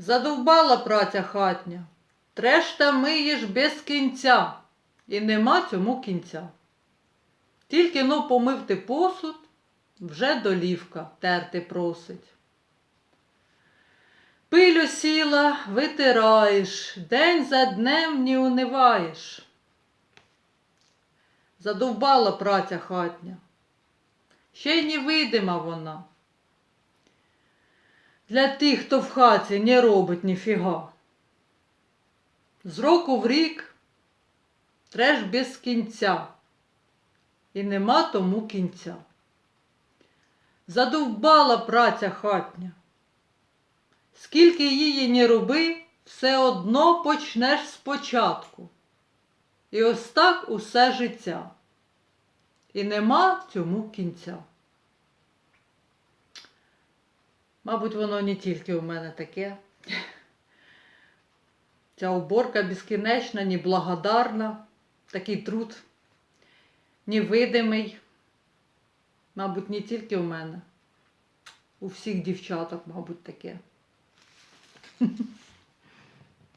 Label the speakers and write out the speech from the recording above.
Speaker 1: Задовбала праця хатня, треш та миєш без кінця, і нема цьому кінця. Тільки но помив ти посуд, вже долівка терти просить. Пилю сіла, витираєш, день за днем не униваєш. Задовбала праця хатня, ще й невидима вона. Для тих, хто в хаті не робить ніфіга. З року в рік треш без кінця, і нема тому кінця. Задовбала праця хатня. Скільки її не роби, все одно почнеш спочатку. І ось так усе життя. І нема цьому кінця. Мабуть, воно не тільки у мене таке. Ця уборка безкінечна, неблагодарна, такий труд невидимий. Мабуть, не тільки у мене. У всіх дівчаток, мабуть, таке.